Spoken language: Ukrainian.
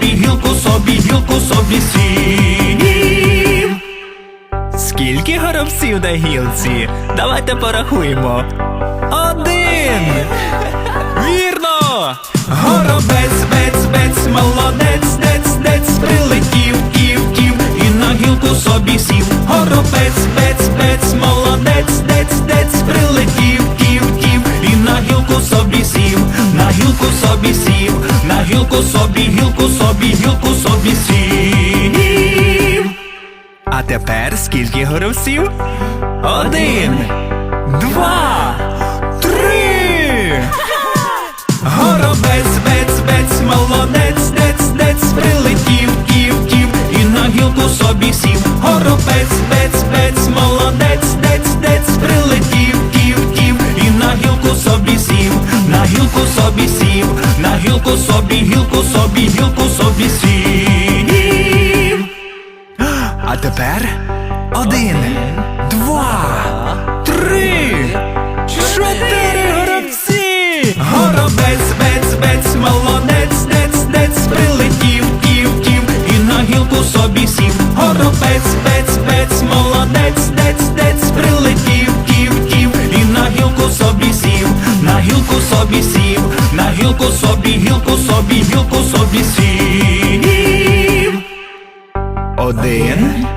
собі, гілку собі, гілку собі сів. Скільки горобців на гілці? Давайте порахуємо. Один. Вірно! Горобець, бець, бець, молодець, дець, дець, прилетів, ків, ків, і на гілку собі сів. На гілку собі, гілку собі, гілку собі сів. А тепер скільки горобців? Один. Два. Три. Горобець, бець, бець, молодець, дець, дець, прилетів, ків, ків, і на гілку собі сів. Горобець, гілку собі, гілку собі, гілку собі сів. А тепер один. Два. Три. Чотири горобці. Горобець, бець, бець, молодець, дець, дець, прилетів, ків, ків, і на гілку собі сів. Горобець, бець, бець, молодець, дець, дець, прилетів, ків, ків, і на гілку собі сів, на гілку собі сів, гілку собі, гілку собі, гілку собі сів. Один.